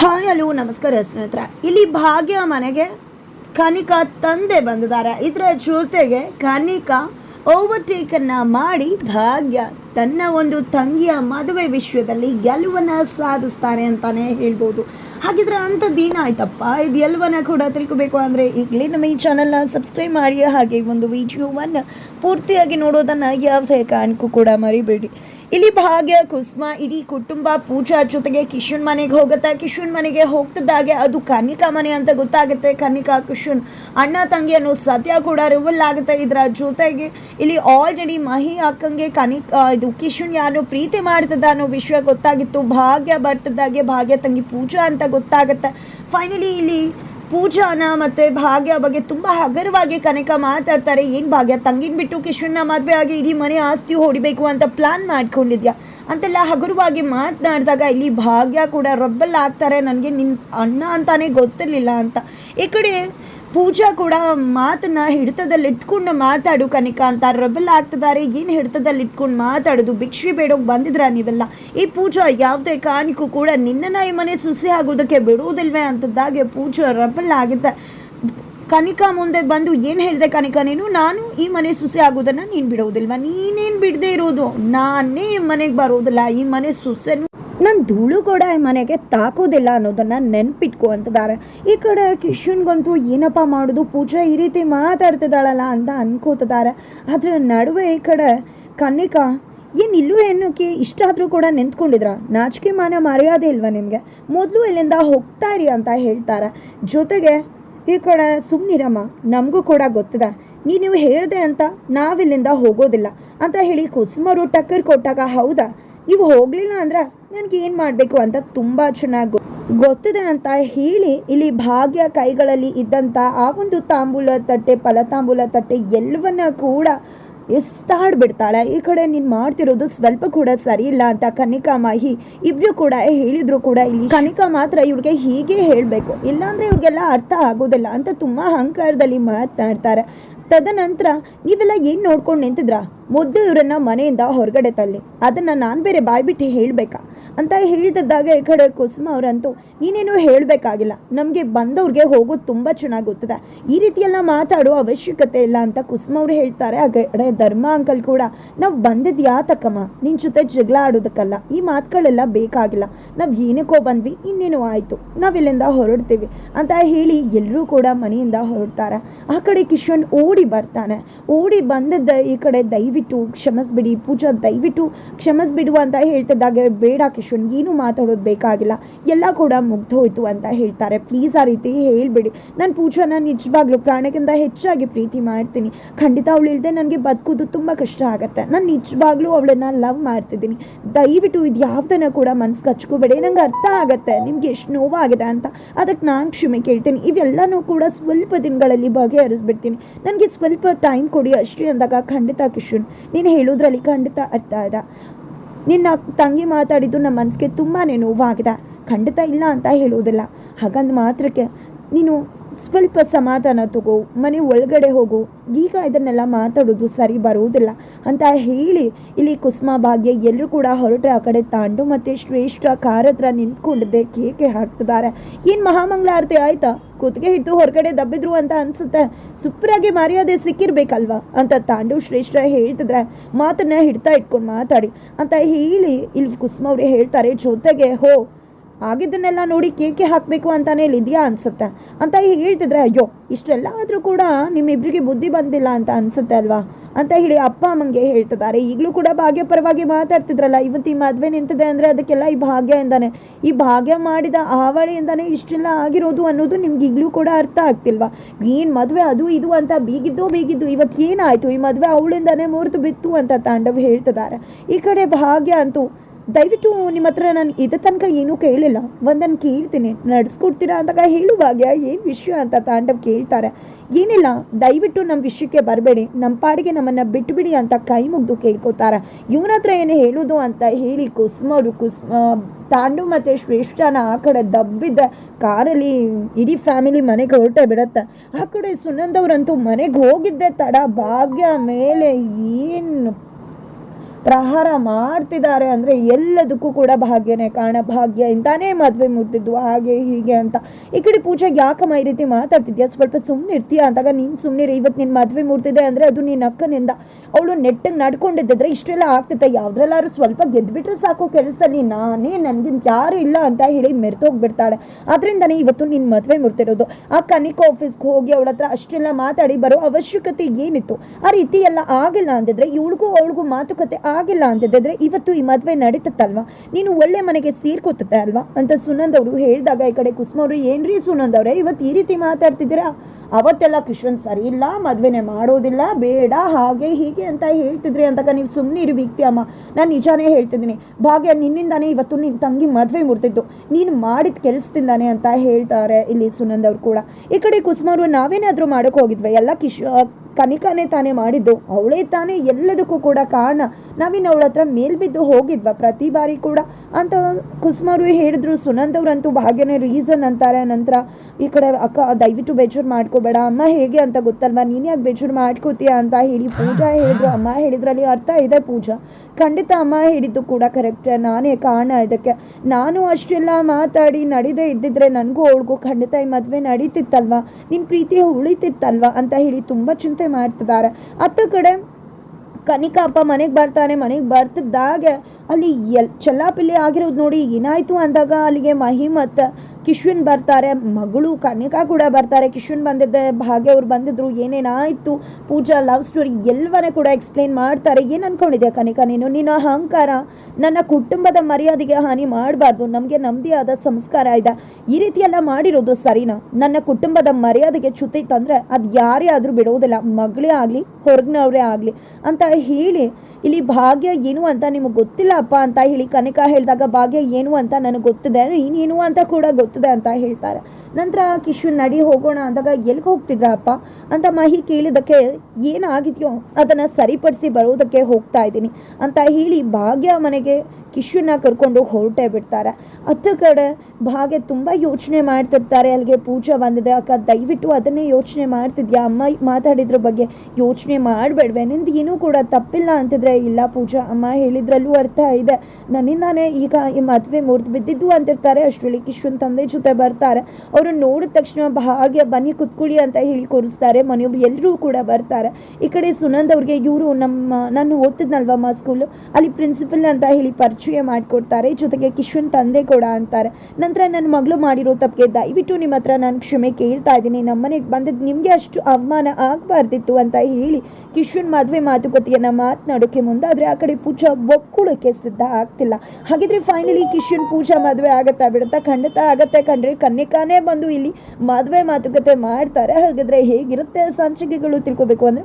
Hi, hello, ನಮಸ್ಕಾರ ಸ್ನೇಹಿತರ. ಇಲ್ಲಿ ಭಾಗ್ಯ ಮನೆಗೆ ಕನಿಕಾ ತಂದೆ ಬಂದಿದ್ದಾರೆ. ಇದರ ಜೊತೆಗೆ ಕನಿಕಾ ಓವರ್ಟೇಕನ್ನು ಮಾಡಿ ಭಾಗ್ಯ ತನ್ನ ಒಂದು ತಂಗಿಯ ಮದುವೆ ವಿಶ್ವದಲ್ಲಿ ಗೆಲುವನ್ನ ಸಾಧಿಸ್ತಾರೆ ಅಂತಾನೆ ಹೇಳ್ಬೋದು. ಹಾಗಿದ್ರೆ ಅಂಥದ್ದು ಏನಾಯ್ತಪ್ಪ ಇದು ಎಲ್ಲವನ್ನ ಕೂಡ ತಿಳ್ಕೊಬೇಕು ಅಂದರೆ ಈಗಲೇ ನಮ್ಮ ಈ ಚಾನಲ್ನ ಸಬ್ಸ್ಕ್ರೈಬ್ ಮಾಡಿ, ಹಾಗೆ ಒಂದು ವಿಡಿಯೋವನ್ನು ಪೂರ್ತಿಯಾಗಿ ನೋಡೋದನ್ನು ಯಾವುದೇ ಕಾರಣಕ್ಕೂ ಕೂಡ ಮರಿಬೇಡಿ. ಇಲ್ಲಿ ಭಾಗ್ಯ, ಕುಸ್ಮ, ಇಡೀ ಕುಟುಂಬ ಪೂಜಾ ಜೊತೆಗೆ ಕಿಶನ್ ಮನೆಗೆ ಹೋಗುತ್ತೆ. ಕಿಶನ್ ಮನೆಗೆ ಹೋಗ್ತಿದ್ದಾಗೆ ಅದು ಕನಿಕಾ ಮನೆ ಅಂತ ಗೊತ್ತಾಗುತ್ತೆ. ಕನಿಕಾ ಕಿಶುನ್ ಅಣ್ಣ, ತಂಗಿ ಅನ್ನೋ ಸತ್ಯ ಕೂಡ ರಿವಲ್ ಆಗುತ್ತೆ ಇದರ ಜೊತೆಗೆ. ಇಲ್ಲಿ ಆಲ್ರೆಡಿ ಮಹಿ ಅಕ್ಕಂಗೆ ಕನಿಕಾ ಇದು ಕಿಶುನ್ ಯಾರು ಪ್ರೀತಿ ಮಾಡ್ತದ ಅನ್ನೋ ವಿಷಯ ಗೊತ್ತಾಗಿತ್ತು. ಭಾಗ್ಯ ಬರ್ತಿದ್ದಾಗೆ ಭಾಗ್ಯ, ತಂಗಿ ಪೂಜಾ ಅಂತ ಗೊತ್ತಾಗುತ್ತೆ. ಫೈನಲಿ ಇಲ್ಲಿ ಪೂಜಾನ ಮತ್ತೆ ಭಾಗ್ಯ ಬಗ್ಗೆ ತುಂಬಾ ಹಗರವಾಗಿ ಕನಕ ಮಾತಾಡ್ತಾರೆ. ಏನ್ ಭಾಗ್ಯ? ತಂಗಿನ ಬಿಟ್ಟು ಕಿಶನ್ನ ಮದ್ವೆ ಆಗಿ ಇಡೀ ಮನೆ ಆಸ್ತಿ ಹೊಡಿಬೇಕು ಅಂತ ಪ್ಲಾನ್ ಮಾಡ್ಕೊಂಡಿದ್ಯಾ? ಅಂತೆಲ್ಲ ಹಗುರವಾಗಿ ಮಾತನಾಡಿದಾಗ ಇಲ್ಲಿ ಭಾಗ್ಯ ಕೂಡ ರಬ್ಬಲ್ ಆಗ್ತಾರೆ ನನಗೆ ನಿನ್ ಅಣ್ಣ ಅಂತಾನೆ ಗೊತ್ತಿರಲಿಲ್ಲ ಅಂತ. ಈ ಕಡೆ ಪೂಜಾ ಕೂಡ ಮಾತನ್ನ ಹಿಡಿತದಲ್ಲಿ ಇಟ್ಕೊಂಡು ಮಾತಾಡು ಕನಿಕ ಅಂತ ರಬಲ್ ಆಗ್ತಿದ್ದಾರೆ. ಏನು ಹಿಡಿತದಲ್ಲಿ ಇಟ್ಕೊಂಡು ಮಾತಾಡೋದು? ಭಿಕ್ಷೆ ಬೇಡೋಕೆ ಬಂದಿದ್ರ ನೀವೆಲ್ಲ? ಈ ಪೂಜಾ ಯಾವುದೇ ಕಾರಣಕ್ಕೂ ಕೂಡ ನಿನ್ನನ್ನ ಈ ಮನೆ ಸುಸಿ ಆಗೋದಕ್ಕೆ ಬಿಡುವುದಿಲ್ವೇ ಅಂತದ್ದಾಗೆ ಪೂಜಾ ರಬಲ್ ಆಗಿದ್ದ. ಕನಿಕಾ ಮುಂದೆ ಬಂದು ಏನು ಹೇಳಿದೆ ಕನಿಕಾ ನೀನು? ನಾನು ಈ ಮನೆ ಸುಸಿ ಆಗೋದನ್ನು ನೀನು ಬಿಡೋದಿಲ್ವಾ ನೀನೇನು ಬಿಡದೆ ಇರೋದು? ನಾನೇ ಮನೆಗೆ ಬರೋದಿಲ್ಲ. ಈ ಮನೆ ಸುಸೆನು ಕೂಡ ಈ ಮನೆಗೆ ತಾಕೋದಿಲ್ಲ ಅನ್ನೋದನ್ನು ನೆನ್ಪಿಟ್ಕೊ ಅಂತಿದ್ದಾರೆ ಈ ಕಡೆ ಕಿಶನ್ಗಂತೂ ಏನಪ್ಪ ಮಾಡೋದು? ಪೂಜಾ ಈ ರೀತಿ ಮಾತಾಡ್ತಿದ್ದಾಳಲ್ಲ ಅಂತ ಅನ್ಕೋತಿದ್ದಾರೆ ಅದರ ನಡುವೆ ಈ ಕಡೆ ಕನ್ನಿಕಾ, ಏನು ಇಲ್ಲೂ ಏನಕ್ಕೆ? ಇಷ್ಟ ಆದರೂ ಕೂಡ ನಿಂತ್ಕೊಂಡಿದ್ರ? ನಾಚಿಕೆ ಮಾನ ಮರ್ಯಾದೆ ಇಲ್ವಾ ನಿಮಗೆ? ಮೊದಲು ಇಲ್ಲಿಂದ ಹೋಗ್ತಾ ಇರಿ ಅಂತ ಹೇಳ್ತಾರೆ. ಜೊತೆಗೆ ಈ ಕಡೆ ಸುಮ್ಮನಿರಮ್ಮ ನಮಗೂ ಕೂಡ ಗೊತ್ತಿದೆ. ನೀವು ಹೇಳಿದೆ ಅಂತ ನಾವಿಲ್ಲಿಂದ ಹೋಗೋದಿಲ್ಲ ಅಂತ ಹೇಳಿ ಕುಸುಮರು ಟಕ್ಕರ್ ಕೊಟ್ಟಾಗ ಹೌದಾ? ನೀವು ಹೋಗ್ಲಿಲ್ಲ ಅಂದ್ರೆ ನನಗೆ ಏನು ಮಾಡಬೇಕು ಅಂತ ತುಂಬ ಚೆನ್ನಾಗಿ ಗೊತ್ತಿದೆ ಅಂತ ಹೇಳಿ ಇಲ್ಲಿ ಭಾಗ್ಯ ಕೈಗಳಲ್ಲಿ ಇದ್ದಂಥ ಆ ಒಂದು ತಾಂಬೂಲ ತಟ್ಟೆ, ಫಲತಾಂಬೂಲ ತಟ್ಟೆ ಎಲ್ಲವನ್ನ ಕೂಡ ಎಸ್ತಾಡ್ಬಿಡ್ತಾಳೆ. ಈ ಕಡೆ ನೀನು ಮಾಡ್ತಿರೋದು ಸ್ವಲ್ಪ ಕೂಡ ಸರಿ ಇಲ್ಲ ಅಂತ ಕನಿಕಾ, ಮಾಹಿ ಇಬ್ರು ಕೂಡ ಹೇಳಿದ್ರು ಕೂಡ ಇಲ್ಲಿ. ಕನಿಕಾ ಮಾತ್ರ ಇವ್ರಿಗೆ ಹೀಗೆ ಹೇಳಬೇಕು. ಇಲ್ಲಾಂದ್ರೆ ಇವ್ರಿಗೆಲ್ಲ ಅರ್ಥ ಆಗೋದಿಲ್ಲ ಅಂತ ತುಂಬ ಅಹಂಕಾರದಲ್ಲಿ ಮಾತನಾಡ್ತಾರೆ ತದನಂತರ ನೀವೆಲ್ಲ ಏನು ನೋಡ್ಕೊಂಡು ನಿಂತಿದ್ರ? ಮೊದಲು ಇವರನ್ನ ಮನೆಯಿಂದ ಹೊರಗಡೆ ತಳ್ಳಿ. ಅದನ್ನ ನಾನು ಬೇರೆ ಬಾಯ್ಬಿಟ್ಟು ಹೇಳಬೇಕಾ? ಅಂತ ಹೇಳಿದ್ದಾಗ ಈ ಕಡೆ ಕುಸುಮ ಅವರಂತೂ, ನೀನೇನು ಹೇಳಬೇಕಾಗಿಲ್ಲ. ನಮಗೆ ಬಂದವ್ರಿಗೆ ಹೋಗೋದು ತುಂಬ ಚೆನ್ನಾಗಿ ಗೊತ್ತದೆ ಈ ರೀತಿಯೆಲ್ಲ ಮಾತಾಡೋ ಅವಶ್ಯಕತೆ ಇಲ್ಲ ಅಂತ ಕುಸುಮ ಅವ್ರು ಹೇಳ್ತಾರೆ. ಆ ಕಡೆ ಧರ್ಮ ಅಂಕಲ್ ಕೂಡ, ನಾವು ಬಂದಿದ್ದು ಯಾತಕ್ಕಮ್ಮ ನಿನ್ನ ಜೊತೆ ಜಗಳ ಆಡೋದಕ್ಕಲ್ಲ. ಈ ಮಾತುಗಳೆಲ್ಲ ಬೇಕಾಗಿಲ್ಲ. ನಾವು ಏನಕ್ಕೋ ಬಂದ್ವಿ, ಇನ್ನೇನು ಆಯಿತು. ನಾವಿಲ್ಲಿಂದ ಹೊರಡ್ತೀವಿ ಅಂತ ಹೇಳಿ ಎಲ್ಲರೂ ಕೂಡ ಮನೆಯಿಂದ ಹೊರಡ್ತಾರೆ. ಆ ಕಡೆ ಕಿಶನ್ ಓಡಿ ಬರ್ತಾನೆ. ಓಡಿ ಬಂದದ್ದ ಈ ಕಡೆ ದಯವಿಟ್ಟು ಕ್ಷಮಿಸ್ಬಿಡಿ, ಪೂಜಾ ದಯವಿಟ್ಟು ಕ್ಷಮಿಸ್ಬಿಡು ಅಂತ ಹೇಳ್ತಿದ್ದಾಗ ಬೇಡ ಕಿಶನ್ ಏನು ಮಾತಾಡೋದು ಬೇಕಾಗಿಲ್ಲ. ಎಲ್ಲ ಕೂಡ ಮುಗ್ದೋಯ್ತು ಅಂತ ಹೇಳ್ತಾರೆ. ಪ್ಲೀಸ್ ಆ ರೀತಿ ಹೇಳಿಬಿಡಿ. ನಾನು ಪೂಜಾನ ನಿಜವಾಗ್ಲೂ ಪ್ರಾಣಕ್ಕಿಂತ ಹೆಚ್ಚಾಗಿ ಪ್ರೀತಿ ಮಾಡ್ತೀನಿ. ಖಂಡಿತ ಅವಳು ಇಲ್ಲದೆ ನನಗೆ ಬದುಕೋದು ತುಂಬ ಕಷ್ಟ ಆಗುತ್ತೆ. ನಾನು ನಿಜವಾಗ್ಲೂ ಅವಳನ್ನ ಲವ್ ಮಾಡ್ತಿದ್ದೀನಿ. ದಯವಿಟ್ಟು ಇದು ಯಾವುದನ್ನ ಕೂಡ ಮನ್ಸಿಗೆ ಹಚ್ಕೋಬೇಡಿ ನಂಗೆ ಅರ್ಥ ಆಗುತ್ತೆ. ನಿಮ್ಗೆ ಎಷ್ಟು ನೋವಾಗಿದೆ ಅಂತ. ಅದಕ್ಕೆ ನಾನು ಕ್ಷಮೆ ಕೇಳ್ತೀನಿ. ಇವೆಲ್ಲನೂ ಕೂಡ ಸ್ವಲ್ಪ ದಿನಗಳಲ್ಲಿ ಬಗೆಹರಿಸ್ಬಿಡ್ತೀನಿ. ನನಗೆ ಸ್ವಲ್ಪ ಟೈಮ್ ಕೊಡಿ ಅಷ್ಟೇ ಅಂದಾಗ ಖಂಡಿತ ಕಿಶನ್ ನೀನು ಹೇಳೋದ್ರಲ್ಲಿ ಖಂಡಿತ ಅರ್ಥ ಇದೆ ನಿನ್ನ ತಂಗಿ ಮಾತಾಡಿದ್ದು ನಮ್ಮ ಮನಸ್ಸಿಗೆ ತುಂಬಾ ನೋವಾಗಿದೆ. ಖಂಡಿತ ಇಲ್ಲ ಅಂತ ಹೇಳುವುದಿಲ್ಲ. ಹಾಗಂದು ಮಾತ್ರಕ್ಕೆ ನೀನು ಸ್ವಲ್ಪ ಸಮಾಧಾನ ತಗೋ, ಮನೆ ಒಳಗಡೆ ಹೋಗು. ಈಗ ಇದನ್ನೆಲ್ಲ ಮಾತಾಡೋದು ಸರಿ ಬರುವುದಿಲ್ಲ ಅಂತ ಹೇಳಿ ಇಲ್ಲಿ ಕುಸುಮ ಭಾಗ್ಯ ಎಲ್ಲರೂ ಕೂಡ ಹೊರಟ್ರೆ ಆ ಕಡೆ ತಾಂಡು ಮತ್ತು ಶ್ರೇಷ್ಠ ಕಾರ್ ಹತ್ರ ನಿಂತ್ಕೊಂಡಿದ್ದೆ ಕೇಕೆ ಹಾಕ್ತಿದ್ದಾರೆ. ಏನು ಮಹಾಮಂಗಳಾರತಿ ಆಯ್ತಾ? ಕುತ್ತಿಗೆ ಹಿಟ್ಟು ಹೊರಗಡೆ ದಬ್ಬಿದ್ರು ಅಂತ ಅನ್ಸುತ್ತೆ. ಸುಪ್ರಾಗಿ ಮರ್ಯಾದೆ ಸಿಕ್ಕಿರ್ಬೇಕಲ್ವಾ? ಅಂತ ತಾಂಡು ಶ್ರೇಷ್ಠ ಹೇಳ್ತಿದ್ರೆ, ಮಾತನ್ನ ಹಿಡ್ತಾ ಇಟ್ಕೊಂಡು ಮಾತಾಡಿ. ಅಂತ ಹೇಳಿ ಇಲ್ಲಿ ಕುಸುಮ ಅವ್ರು ಹೇಳ್ತಾರೆ, ಜೊತೆಗೆ ಹೋ, ಆಗಿದ್ದನ್ನೆಲ್ಲ ನೋಡಿ ಕೇಕೆ ಹಾಕಬೇಕು ಅಂತಾನೆ ಇದೆಯಾ ಅನ್ಸುತ್ತೆ. ಅಂತ ಹೇಳ್ತಿದ್ರೆ, ಅಯ್ಯೋ, ಇಷ್ಟೆಲ್ಲ ಆದರೂ ಕೂಡ ನಿಮ್ಮಿಬ್ರಿಗೆ ಬುದ್ಧಿ ಬಂದಿಲ್ಲ ಅಂತ ಅನ್ಸುತ್ತೆ ಅಲ್ವಾ? ಅಂತ ಹೇಳಿ ಅಪ್ಪ ಅಮ್ಮಂಗೆ ಹೇಳ್ತಿದ್ದಾರೆ. ಈಗಲೂ ಕೂಡ ಭಾಗ್ಯ ಪರವಾಗಿ ಮಾತಾಡ್ತಿದ್ರಲ್ಲ, ಇವತ್ತು ಈ ಮದುವೆ ನಿಂತಿದೆ ಅಂದರೆ ಅದಕ್ಕೆಲ್ಲ ಈ ಭಾಗ್ಯ ಎಂದಾನೆ. ಈ ಭಾಗ್ಯ ಮಾಡಿದ ಆವಳಿಯಿಂದಾನೆ ಇಷ್ಟೆಲ್ಲ ಆಗಿರೋದು ಅನ್ನೋದು ನಿಮ್ಗೆ ಈಗಲೂ ಕೂಡ ಅರ್ಥ ಆಗ್ತಿಲ್ವಾ? ಏನು ಮದುವೆ ಅದು ಇದು ಅಂತ ಬೀಗಿದ್ದು ಬೀಗಿದ್ದು, ಇವತ್ತು ಏನಾಯಿತು? ಈ ಮದುವೆ ಅವಳಿಂದಾನೆ ಮೂರ್ತು ಬಿತ್ತು ಅಂತ ತಾಂಡವ್ ಹೇಳ್ತಿದ್ದಾರೆ. ಈ ಕಡೆ ಭಾಗ್ಯ ಅಂತೂ ದಯವಿಟ್ಟು ನಿಮ್ಮ ಹತ್ರ ನಾನು ಇದ ತನಕ ಏನೂ ಕೇಳಿಲ್ಲ. ಒಂದನ್ನು ಕೇಳ್ತೀನಿ. ನಡೆಸ್ಕೊಡ್ತೀರಾ ಅಂದಾಗ ಹೇಳು ಭಾಗ್ಯ. ಏನು ವಿಷಯ ಅಂತ ತಾಂಡವ್ ಕೇಳ್ತಾರೆ. ಏನಿಲ್ಲ. ದಯವಿಟ್ಟು ನಮ್ಮ ವಿಷಯಕ್ಕೆ ಬರಬೇಡಿ. ನಮ್ಮ ಪಾಡಿಗೆ ನಮ್ಮನ್ನು ಬಿಟ್ಬಿಡಿ ಅಂತ ಕೈ ಮುಗ್ದು ಕೇಳ್ಕೊತಾರೆ. ಇವನ ಹತ್ರ ಏನು ಹೇಳೋದು ಅಂತ ಹೇಳಿ ಕುಸ್ಮರು ಕುಸ್ಮ ತಾಂಡು ಮತ್ತು ಶ್ರೇಷ್ಠನ ಆ ಕಡೆ ದಬ್ಬಿದ್ದ ಕಾರಲ್ಲಿ ಇಡೀ ಫ್ಯಾಮಿಲಿ ಮನೆಗೆ ಹೊರಟೆ ಬಿಡತ್ತೆ. ಆ ಕಡೆ ಸುನಂದವ್ರಂತೂ ಮನೆಗೆ ಹೋಗಿದ್ದೆ ತಡ. ಭಾಗ್ಯ ಮೇಲೆ ಏನು ಪ್ರಹಾರ ಮಾಡ್ತಿದ್ದಾರೆ ಅಂದರೆ ಎಲ್ಲದಕ್ಕೂ ಕೂಡ ಭಾಗ್ಯನೇ ಕಾರಣ. ಭಾಗ್ಯ ಇಂತಾನೇ ಮದುವೆ ಮುಟ್ಟಿದ್ದು ಹಾಗೆ ಹೀಗೆ ಅಂತ. ಈ ಕಡೆ ಪೂಜೆಗೆ ಯಾಕಮ್ಮ ಈ ರೀತಿ ಮಾತಾಡ್ತಿದ್ಯಾ? ಸ್ವಲ್ಪ ಸುಮ್ಮನೆ ಇರ್ತೀಯ ಅಂದಾಗ ನೀನು ಸುಮ್ಮನೆ ಇವತ್ತು ನಿನ್ನ ಮದುವೆ ಮುಟ್ತಿದೆ ಅಂದರೆ ಅದು ನಿನ್ನ ಅಕ್ಕನಿಂದ. ಅವಳು ನೆಟ್ಟಿಗೆ ನಡ್ಕೊಂಡಿದ್ದಿದ್ರೆ ಇಷ್ಟೆಲ್ಲ ಆಗ್ತಿತ್ತ, ಯಾವ್ದ್ರಲ್ಲಾದ್ರು ಸ್ವಲ್ಪ ಗೆದ್ಬಿಟ್ರೆ ಸಾಕು, ಕೆಲಸದಲ್ಲಿ ನಾನೇ ನನಗಿಂತ ಯಾರು ಇಲ್ಲ ಅಂತ ಹೇಳಿ ಮೆರ್ತೋಗ್ಬಿಡ್ತಾಳೆ ಅದರಿಂದನೇ ಇವತ್ತು ನಿನ್ನ ಮದುವೆ ಮುಡ್ತಿರೋದು ಆ ಕನಿಕ ಆಫೀಸ್ಗೆ ಹೋಗಿ ಅವಳ ಹತ್ರ ಅಷ್ಟೆಲ್ಲ ಮಾತಾಡಿ ಬರೋ ಅವಶ್ಯಕತೆ ಏನಿತ್ತು? ಆ ರೀತಿ ಎಲ್ಲ ಆಗಿಲ್ಲ ಅಂದಿದ್ರೆ ಇವಳಿಗೂ ಅವಳಿಗೂ ಮಾತುಕತೆ ಆಗಿಲ್ಲ ಅಂದಿದ್ರೆ ಇವತ್ತು ಈ ಮದುವೆ ನಡೀತತ್ತಲ್ವಾ? ನೀನು ಒಳ್ಳೆ ಮನೆಗೆ ಸೇರ್ಕೋತತ್ತೆ ಅಲ್ವಾ? ಅಂತ ಸುನಂದ್ ಅವರು ಹೇಳಿದಾಗ ಈ ಕಡೆ ಕುಸುಮ ಅವರು, ಏನ್ರಿ ಸುನಂದ್ ಅವರೇ, ಇವತ್ತು ಈ ರೀತಿ ಮಾತಾಡ್ತಿದ್ದೀರಾ? ಅವತ್ತೆಲ್ಲ ಕಿಶನ್ ಸರಿ ಇಲ್ಲ, ಮದುವೆನೇ ಮಾಡೋದಿಲ್ಲ, ಬೇಡ, ಹಾಗೆ ಹೀಗೆ ಅಂತ ಹೇಳ್ತಿದ್ರಿ ಅಂದಾಗ ನೀವು ಸುಮ್ಮನೆ ಇರು ವ್ಯಕ್ತಿ ಅಮ್ಮ. ನಾನು ನಿಜಾನೇ ಹೇಳ್ತಿದ್ದೀನಿ. ಭಾಗ್ಯ, ನಿನ್ನಿಂದಾನೇ ಇವತ್ತು ನಿನ್ನ ತಂಗಿ ಮದುವೆ ಮುಡ್ತಿದ್ದು ನೀನು ಮಾಡಿದ ಕೆಲಸದಿಂದಾನೆ ಅಂತ ಹೇಳ್ತಾರೆ ಇಲ್ಲಿ ಸುನಂದ್ ಅವ್ರು ಕೂಡ. ಈ ಕಡೆ ಕುಸುಮ ಅವರು, ನಾವೇನಾದರೂ ಮಾಡೋಕೆ ಹೋಗಿದ್ವಿ? ಎಲ್ಲ ಕಿಶ್ ಕನಿಕಾನೇ ತಾನೇ ಮಾಡಿದ್ದು. ಅವಳೇ ತಾನೇ ಎಲ್ಲದಕ್ಕೂ ಕೂಡ ಕಾರಣ. ನಾವಿನ್ನು ಅವಳ ಹತ್ರ ಮೇಲ್ಬಿದ್ದು ಹೋಗಿದ್ವ. ಪ್ರತಿ ಬಾರಿ ಕೂಡ ಅಂತ ಕುಸುಮರು ಹೇಳಿದ್ರು. ಸುನಂದ್ ಅವ್ರಂತೂ ಭಾಗ್ಯನೇ ರೀಸನ್ ಅಂತಾರೆ. ನಂತರ ಈ ಕಡೆ ಅಕ್ಕ ದಯವಿಟ್ಟು ಬೇಜಾರು ಮಾಡ್ಕೋಬೇಡ. ಅಮ್ಮ ಹೇಗೆ ಅಂತ ಗೊತ್ತಲ್ವಾ? ನೀನು ಯಾಕೆ ಬೇಜಾರು ಮಾಡ್ಕೋತೀಯ ಅಂತ ಹೇಳಿ ಪೂಜಾ ಹೇಳಿದ್ರು. ಅಮ್ಮ ಹೇಳಿದ್ರಲ್ಲಿ ಅರ್ಥ ಇದೆ ಪೂಜಾ. ಖಂಡಿತ ಅಮ್ಮ ಹೇಳಿದ್ದು ಕೂಡ ಕರೆಕ್ಟ್ ನಾನೇ ಕಾರಣ ಇದಕ್ಕೆ. ನಾನು ಅಷ್ಟೆಲ್ಲ ಮಾತಾಡಿ ನಡೀದೇ ಇದ್ದಿದ್ರೆ ನನಗೂ ಅವಳಿಗೂ ಖಂಡಿತ ಈ ಮದುವೆ ನಡೀತಿತ್ತಲ್ವಾ? ನಿನ್ನ ಪ್ರೀತಿ ಉಳಿತಿತ್ತಲ್ವ? ಅಂತ ಹೇಳಿ ತುಂಬ ಚಿಂತೆ ಮಾಡ್ತಿದ್ದಾರೆ. ಅತ್ತ ಕಡೆ ಕನಿಕಾ ಅಪ್ಪ ಮನೆಗೆ ಬರ್ತಾನೆ. ಮನೆಗೆ ಬರ್ತಿದ್ದಾಗೆ ಅಲ್ಲಿ ಎಲ್ ಚಲ್ಲಾಪಿಲ್ಲಿ ಆಗಿರೋದು ನೋಡಿ ಏನಾಯ್ತು ಅಂದಾಗ ಅಲ್ಲಿಗೆ ಮಹಿ ಮತ್ತು ಕಿಶ್ವಿನ್ ಬರ್ತಾರೆ, ಮಗಳು ಕನಿಕಾ ಕೂಡ ಬರ್ತಾರೆ. ಕಿಶ್ವಿನ್ ಬಂದಿದ್ದೆ ಭಾಗ್ಯ ಅವ್ರು ಬಂದಿದ್ರು, ಏನೇನಾಯಿತು? ಪೂಜಾ ಲವ್ ಸ್ಟೋರಿ ಎಲ್ಲವನ್ನೇ ಕೂಡ ಎಕ್ಸ್ಪ್ಲೇನ್ ಮಾಡ್ತಾರೆ. ಏನು ಅನ್ಕೊಂಡಿದ್ಯಾ ಕನಿಕಾ ನೀನು? ನಿನ್ನ ಅಹಂಕಾರ ನನ್ನ ಕುಟುಂಬದ ಮರ್ಯಾದೆಗೆ ಹಾನಿ ಮಾಡಬಾರ್ದು. ನಮಗೆ ನಮ್ಮದೇ ಆದ ಸಂಸ್ಕಾರ ಇದೆ. ಈ ರೀತಿ ಎಲ್ಲ ಮಾಡಿರೋದು ಸರಿನಾ? ನನ್ನ ಕುಟುಂಬದ ಮರ್ಯಾದೆಗೆ ಚ್ಯುತಿ ತಂದರೆ ಅದು ಯಾರೇ ಆದರೂ ಬಿಡುವುದಿಲ್ಲ ಮಗಳೇ ಆಗಲಿ, ಹೊರಗಿನವರೇ ಆಗಲಿ. ಅಂತ ಹೇಳಿ, ಇಲ್ಲಿ ಭಾಗ್ಯ ಏನು ಅಂತ ನಿಮಗೆ ಗೊತ್ತಿಲ್ಲ ಅಪ್ಪ ಅಂತ ಹೇಳಿ ಕನಿಕಾ ಹೇಳಿದಾಗ, ಭಾಗ್ಯ ಏನು ಅಂತ ನನಗೆ ಗೊತ್ತಿದೆ. ನೀನೇನು ಅಂತ ಕೂಡ ಗೊತ್ತಿದೆ ಅಂತ ಹೇಳ್ತಾರೆ. ನಂತರ ಕಿಶು ನಡಿ ಹೋಗೋಣ ಅಂದಾಗ ಎಲ್ಲಿಗೆ ಹೋಗ್ತಿದ್ರ ಅಪ್ಪ ಅಂತ ಮಹಿ ಕೇಳಿದಕ್ಕೆ ಏನಾಗಿದೆಯೋ ಅದನ್ನು ಸರಿಪಡಿಸಿ ಬರೋದಕ್ಕೆ ಹೋಗ್ತಾ ಇದ್ದೀನಿ ಅಂತ ಹೇಳಿ ಭಾಗ್ಯ ಮನೆಗೆ ಕಿಶುನ ಕರ್ಕೊಂಡು ಹೊರಟೇ ಬಿಡ್ತಾರೆ. ಹತ್ತು ಕಡೆ ಭಾಗ್ಯ ತುಂಬ ಯೋಚನೆ ಮಾಡ್ತಿರ್ತಾರೆ. ಅಲ್ಲಿಗೆ ಪೂಜಾ ಬಂದಿದೆ. ಅಕ್ಕ, ದಯವಿಟ್ಟು ಅದನ್ನೇ ಯೋಚನೆ ಮಾಡ್ತಿದ್ಯಾ? ಅಮ್ಮ ಮಾತಾಡಿದ್ರ ಬಗ್ಗೆ ಯೋಚನೆ ಮಾಡಬೇಡ್ವೆ. ನಿಂದು ಏನೂ ಕೂಡ ತಪ್ಪಿಲ್ಲ ಅಂತಿದ್ರೆ ಇಲ್ಲ ಪೂಜಾ. ಅಮ್ಮ ಹೇಳಿದ್ರಲ್ಲೂ ಅರ್ಥ ಇದೆ. ನನ್ನಿಂದಾನೇ ಈಗ ಈ ಮದುವೆ ಮುರಿದು ಬಿದ್ದಿದ್ದು ಅಂತಿರ್ತಾರೆ. ಅಷ್ಟರಲ್ಲಿ ಕಿಶುನ್ ತಂದೆ ಜೊತೆ ಬರ್ತಾರೆ. ಅವರು ನೋಡಿದ ತಕ್ಷಣ ಭಾಗ್ಯ ಬನ್ನಿ ಕುತ್ಕೊಳ್ಳಿ ಅಂತ ಹೇಳಿ ಕೂರಿಸ್ತಾರೆ. ಮನೆಯೊಬ್ಬರು ಎಲ್ಲರೂ ಕೂಡ ಬರ್ತಾರೆ. ಈ ಕಡೆ ಸುನಂದ್ ಅವ್ರಿಗೆ, ಇವರು ನಮ್ಮ, ನಾನು ಓದ್ತಿದ್ನಲ್ವಮ್ಮ ಸ್ಕೂಲು ಅಲ್ಲಿ ಪ್ರಿನ್ಸಿಪಲ್ ಅಂತ ಹೇಳಿ ಪರಿಚಯ ಮಾಡಿಕೊಡ್ತಾರೆ. ಜೊತೆಗೆ ಕಿಶನ್ ತಂದೆ ಕೂಡ ಅಂತಾರೆ. ನಂತರ ನನ್ನ ಮಗಳು ಮಾಡಿರೋ ತಪ್ಪಿಗೆ ದಯವಿಟ್ಟು ನಿಮ್ಮ ಹತ್ರ ನಾನು ಕ್ಷಮೆ ಕೇಳ್ತಾ ಇದ್ದೀನಿ. ನಮ್ಮನೆಗೆ ಬಂದಿದ್ದು ನಿಮಗೆ ಅಷ್ಟು ಅವಮಾನ ಆಗಬಾರ್ದಿತ್ತು ಅಂತ ಹೇಳಿ ಕಿಶನ್ ಮದುವೆ ಮಾತುಕತೆಯನ್ನು ಮಾತನಾಡೋಕ್ಕೆ ಮುಂದಾದರೆ ಆ ಕಡೆ ಪೂಜಾ ಒಪ್ಕೊಳ್ಳೋಕ್ಕೆ ಸಿದ್ಧ ಆಗ್ತಿಲ್ಲ. ಹಾಗಿದ್ರೆ ಫೈನಲಿ ಕಿಶನ್ ಪೂಜಾ ಮದುವೆ ಆಗತ್ತಾ ಬಿಡುತ್ತಾ? ಖಂಡಿತ ಕಂಡ್ರೆ ಕನ್ನಿಕಾನೇ ಬಂದು ಇಲ್ಲಿ ಮದುವೆ ಮಾತುಕತೆ ಮಾಡ್ತಾರೆ. ಹಾಗಾದ್ರೆ ಹೇಗಿರುತ್ತೆ ಸಂಚಿಕೆಗಳು ತಿಳ್ಕೊಬೇಕು ಅಂದರೆ